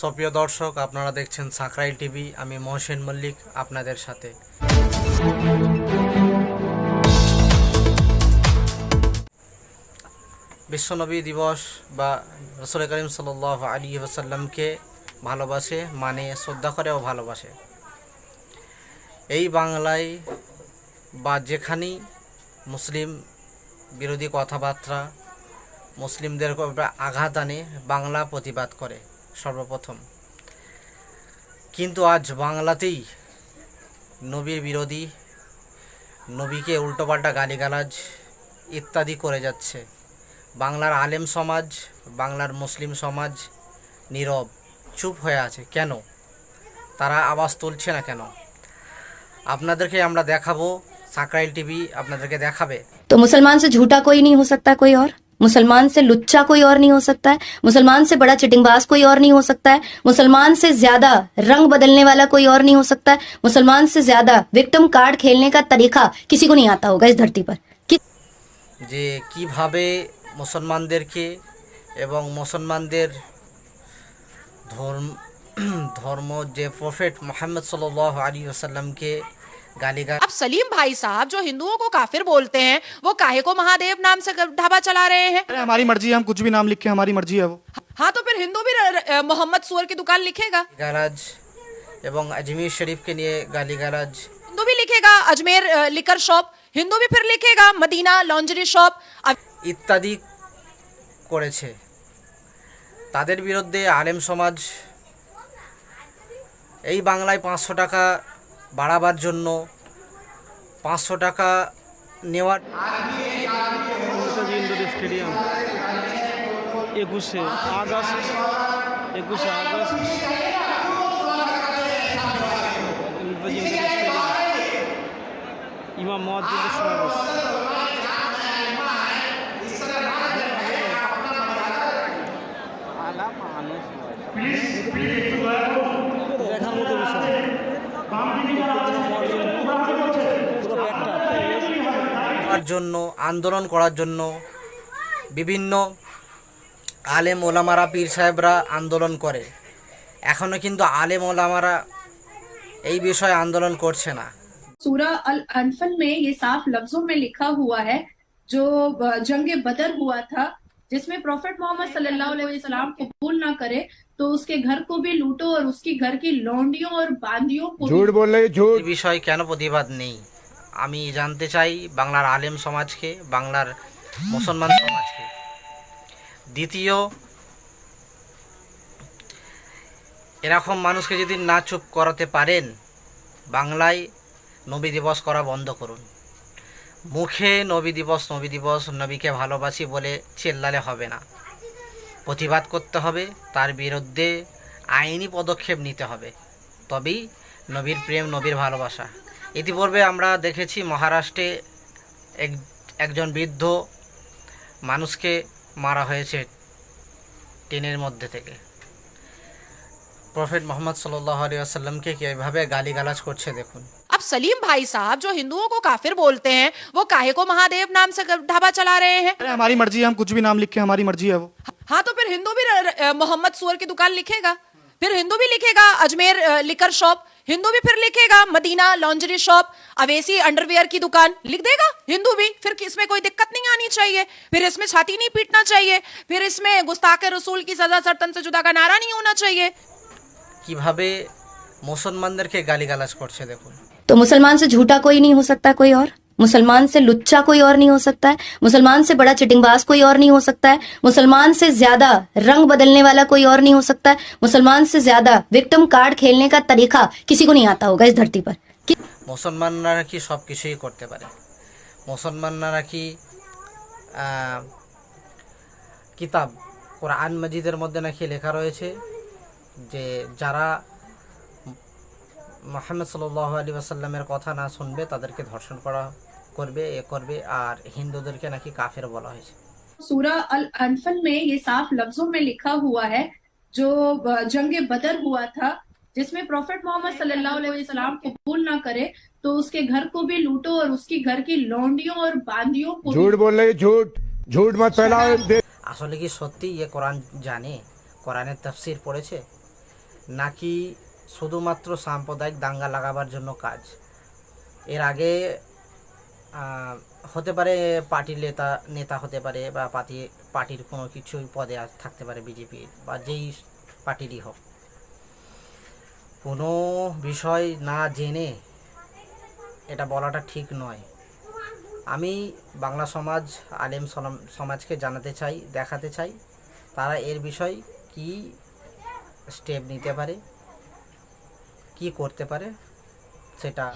সপ্রিয় দর্শক আপনারা দেখছেন সাঁকরাই টিভি আমি মহসেন মল্লিক আপনাদের সাথে বিশ্বনবী দিবস বা রসুল করিম সাল আলী ওসাল্লামকে ভালোবাসে মানে শ্রদ্ধা করে ও ভালোবাসে এই বাংলায় বা যেখানেই মুসলিম বিরোধী কথাবার্তা মুসলিমদের আঘাত আনে বাংলা প্রতিবাদ করে সর্বপ্রথম কিন্তু আজ বাংলাতেই নবীর বিরোধী নবীকে উল্টোপাল্টা গালিগালাজ ইত্যাদি করে যাচ্ছে বাংলার আলেম সমাজ বাংলার মুসলিম সমাজ নীরব চুপ হয়ে আছে কেন তারা আওয়াজ তুলছে না কেন আপনাদেরকে আমরা দেখাবো সাকরাইল টিভি আপনাদেরকে দেখাবে তো মুসলমান সে ঝুটা কই নেই হো সকতা কোই আর मुसलमान से लुच्चा कोई और नहीं हो सकता है मुसलमान से बड़ा चिटिंगबाज कोई और नहीं हो सकता है मुसलमान से ज्यादा रंग बदलने वाला कोई और नहीं हो सकता है मुसलमान से ज्यादा विक्टिम कार्ड खेलने का तरीका किसी को नहीं आता होगा इस धरती पर कि भावे मुसलमान যে কিভাবে মুসলমানদেরকে এবং মুসলমানদের धर्म ধর্ম যে প্রফেট মোহাম্মদ সাল আলী के गाली का अब सलीम भाई साहब जो हिंदुओं को काफिर बोलते हैं वो काहे को महादेव नाम से ढाबा चला रहे हैं अरे हमारी मर्जी है हम कुछ भी नाम लिखे हमारी मर्जी है वो हाँ तो फिर हिंदू भी मोहम्मद सुअर की दुकान लिखेगा गालाज एवं अजमेर शरीफ के लिए गाली गालाज हिंदू भी लिखेगा अजमेर लिकर शॉप हिंदू भी फिर लिखेगा मदीना लॉन्जरी शॉप इत्यादि করেছে बिुदे आलेम समाज সমাজ এই বাংলায় পাঁচশো বাড়াবার জন্য পাঁচশো টাকা নেওয়ার স্টেডিয়াম একুশে আগস্ট একুশে আগস্ট ইমাম মহাদ্দের সমাবেশ থাকার জন্য আন্দোলন করার জন্য বিভিন্ন আলেম ওলামারা পীর সাহেবরা আন্দোলন করে এখনও কিন্তু আলেম ওলামারা এই বিষয়ে আন্দোলন করছে না সুরা अल अनफल में ये साफ लफ्जों में लिखा हुआ है जो जंग बदर हुआ था जिसमें प्रॉफिट मोहम्मद सल्लल्लाहु अलैहि वसल्लम कबूल ना करे तो उसके घर को भी लूटो और उसकी घर की लौंडियों और बांदियों को झूठ बोले झूठ विषय क्या प्रतिवाद नहीं আমি জানতে চাই বাংলার আলেম সমাজকে বাংলার মুসলমান সমাজকে দ্বিতীয় এরকম মানুষকে যদি না চুপ করাতে পারেন বাংলায় নবী দিবস করা বন্ধ করুন মুখে নবী দিবস নবী দিবস নবীকে ভালোবাসি বলে চেল্লালে হবে না প্রতিবাদ করতে হবে তার বিরুদ্ধে আইনি পদক্ষেপ নিতে হবে তবেই নবীর প্রেম নবীর ভালোবাসা इतिपूर्वे देखे দেখেছি মহারাষ্ট্রে এক একজন বৃদ্ধ মানুষকে মারা হয়েছে मध्य थे থেকে প্রফেট মোহাম্मদ सल्लल्लाहु अलैहि वसल्लम के কিভাবে গালিগালাজ अब सलीम भाई साहब जो हिंदुओं को काफिर बोलते हैं वो काहे को महादेव नाम से ढाबा चला रहे हैं हमारी मर्जी है हम कुछ भी नाम लिखे हमारी मर्जी है वो हाँ तो फिर हिंदू भी मोहम्मद सुअर की दुकान लिखेगा फिर हिंदू भी लिखेगा अजमेर लिकर शॉप हिंदू भी फिर लिखेगा Madina lingerie shop Owaisi underwear की दुकान लिख देगा हिंदू भी फिर इसमें कोई दिक्कत नहीं आनी चाहिए फिर इसमें छाती नहीं पीटना चाहिए फिर इसमें गुस्ताखे रसूल की सजा सरतन से जुदा का नारा नहीं होना चाहिए के गाली গালিগালাজ कर देखो तो मुसलमान से झूठा कोई नहीं हो सकता कोई और मुसलमान से लुच्चा कोई और नहीं हो सकता है मुसलमान से बड़ा चिटिंगबाज कोई और नहीं हो सकता है मुसलमान से ज्यादा रंग बदलने वाला कोई और नहीं हो सकता है मुसलमान से ज्यादा विक्टिम कार्ड खेलने का तरीका किसी को नहीं आता होगा इस धरती पर मुसलमान ना रखी सब মুসলমানরা নাকি সব কিছুই করতে পারে মুসলমানরা নাকি मजिदे मध्य ना कि लेखा रही है जे जरा মোহাম্মদ সাল্লাহ আলী আসাল্লামের কথা না শুনবে তাদেরকে ধর্ষণ করা করবে এ করবে আর হিন্দুদেরকে নাকি কাফের বলা হয়েছে ये साफ लफ्जों में लिखा हुआ है जो बदर हुआ था जिसमें मोहम्मद सल्लल्लाहु अलैहि वसल्लम ना करे तो उसके घर को भी लूटो और उसकी घर की लौंडियों और बांदियों को झूठ बोल रही झूठ झूठ मत फैलाओ আসলে কি সত্যি কোরআনের পড়েছে নাকি শুধুমাত্র সাম্প্রদায়িক দাঙ্গা লাগাবার জন্য কাজ এর আগে হতে পারে পার্টির নেতা নেতা হতে পারে বা পার্টি পার্টির কোনো কিছু পদে থাকতে পারে বিজেপির বা যেই পার্টিরই হোক কোনো বিষয় না জেনে এটা বলাটা ঠিক নয় আমি বাংলা সমাজ আলেম সমাজকে জানাতে চাই দেখাতে চাই তারা এর বিষয় কি স্টেপ নিতে পারে কি করতে পারে সেটা